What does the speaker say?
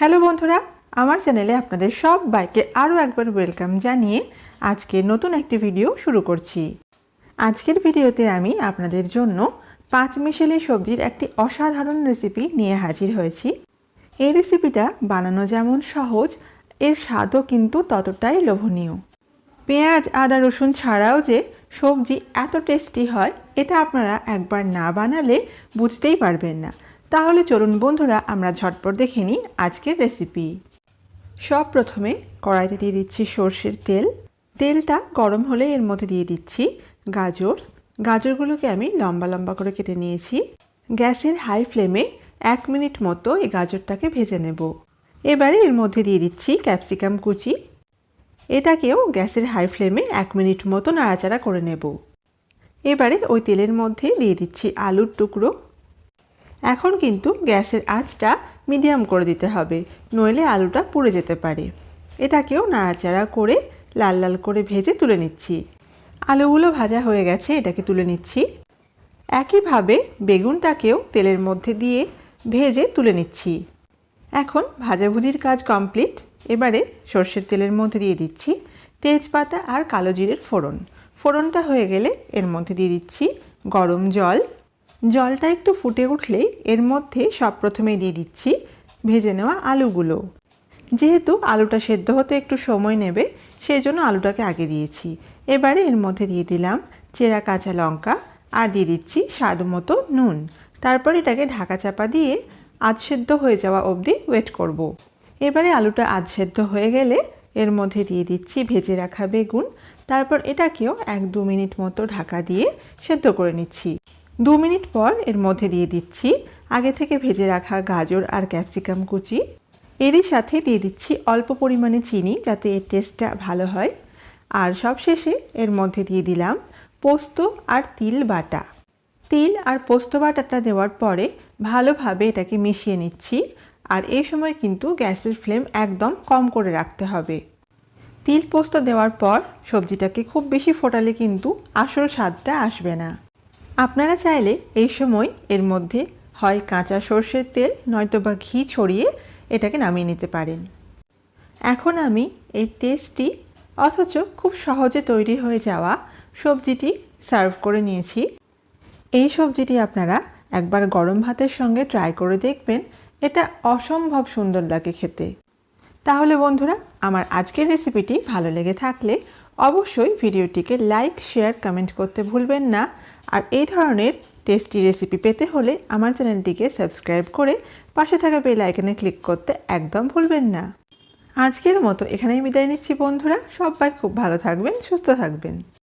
Hello বন্ধুরা, আমার চ্যানেলে আপনাদের সব বাইকে আরও একবার ওয়েলকাম জানিয়ে আজকে নতুন একটি ভিডিও শুরু করছি। আজকের ভিডিওতে আমি আপনাদের জন্য পাঁচ মিশেলি সবজির একটি অসাধারণ রেসিপি নিয়ে হাজির হয়েছি। এই রেসিপিটা বানানো যেমন সহজ, এর স্বাদও কিন্তু ততটাই লোভনীয়। পেঁয়াজ, আদা, রসুন ছাড়াও যে সবজি এত টেস্টি হয়, এটা আপনারা একবার না বানালে বুঝতেই পারবেন না। তাহলে চলুন বন্ধুরা, আমরা ঝটপট দেখে নিই আজকের রেসিপি সব প্রথমে কড়াইতে দিয়ে দিচ্ছি সর্ষের তেল। তেলটা গরম হলে এর মধ্যে দিয়ে দিচ্ছি গাজর। গাজরগুলোকে আমি লম্বা লম্বা করে কেটে নিয়েছি। গ্যাসের হাই ফ্লেমে এক মিনিট মতো এই গাজরটাকে ভেজে নেব। এবারে এর মধ্যে দিয়ে দিচ্ছি ক্যাপসিকাম কুচি। এটাকেও গ্যাসের হাই ফ্লেমে এক মিনিট মতো নাড়াচাড়া করে নেব। এবারে ওই তেলের মধ্যে দিয়ে দিচ্ছি আলুর টুকরো। এখন কিন্তু গ্যাসের আঁচটা মিডিয়াম করে দিতে হবে, নইলে আলুটা পুড়ে যেতে পারে। এটাকেও নাড়াচাড়া করে লাল লাল করে ভেজে তুলে নিচ্ছি। আলুগুলো ভাজা হয়ে গেছে, এটাকে তুলে নিচ্ছি। একইভাবে বেগুনটাকেও তেলের মধ্যে দিয়ে ভেজে তুলে নিচ্ছি। এখন ভাজাভুজির কাজ কমপ্লিট। এবারে সর্ষের তেলের মধ্যে দিয়ে দিচ্ছি তেজপাতা আর কালো জিরের ফোড়ন। ফোড়নটা হয়ে গেলে এর মধ্যে দিয়ে দিচ্ছি গরম জল জলটা একটু ফুটে উঠলেই এর মধ্যে সব প্রথমেই দিয়ে দিচ্ছি ভেজে নেওয়া আলুগুলো। যেহেতু আলুটা সেদ্ধ হতে একটু সময় নেবে সেই জন্য আলুটাকে আগে দিয়েছি। এবারে এর মধ্যে দিয়ে দিলাম চেরা কাঁচা লঙ্কা আর দিয়ে দিচ্ছি স্বাদ মতো নুন। তারপর এটাকে ঢাকা চাপা দিয়ে আধ সেদ্ধ হয়ে যাওয়া অবধি ওয়েট করব। এবারে আলুটা আধ সেদ্ধ হয়ে গেলে এর মধ্যে দিয়ে দিচ্ছি ভেজে রাখা বেগুন। তারপর এটাকেও এক দু মিনিট মতো ঢাকা দিয়ে সেদ্ধ করে নিচ্ছি। দু মিনিট পর এর মধ্যে দিয়ে দিচ্ছি। আগে থেকে ভেজে রাখা গাজর আর ক্যাপসিকাম কুচি। এরই সাথে দিয়ে দিচ্ছি অল্প পরিমাণে চিনি যাতে এর টেস্টটা ভালো হয়। আর সবশেষে এর মধ্যে দিয়ে দিলাম পোস্ত আর তিল বাটা। তিল আর পোস্ত বাটাটা দেওয়ার পরে ভালোভাবে এটাকে মিশিয়ে নিচ্ছি। আর এই সময় কিন্তু গ্যাসের ফ্লেম একদম কম করে রাখতে হবে। তিল পোস্ত দেওয়ার পর সবজিটাকে খুব বেশি ফোটালে কিন্তু আসল স্বাদটা আসবে না। আপনারা চাইলে এই সময় এর মধ্যে হয় কাঁচা সর্ষের তেল নয়তো বা ঘি ছড়িয়ে এটাকে নামিয়ে নিতে পারেন। এখন আমি এই টেস্টি অথচ খুব সহজে তৈরি হয়ে যাওয়া সবজিটি সার্ভ করে নিয়েছি। এই সবজিটি আপনারা একবার গরম ভাতের সঙ্গে ট্রাই করে দেখবেন। এটা অসম্ভব সুন্দর লাগে খেতে। তাহলে বন্ধুরা, আমার আজকের রেসিপিটি ভালো লেগে থাকলে অবশ্যই ভিডিওটিকে লাইক শেয়ার কমেন্ট করতে ভুলবেন না। আর এই ধরনের টেস্টি রেসিপি পেতে হলে আমার চ্যানেলটিকে সাবস্ক্রাইব করে পাশে থাকা বেল আইকনে ক্লিক করতে একদম ভুলবেন না। আজকের মতো এখানেই বিদায় নিচ্ছি বন্ধুরা, সবাই খুব ভালো থাকবেন, সুস্থ থাকবেন।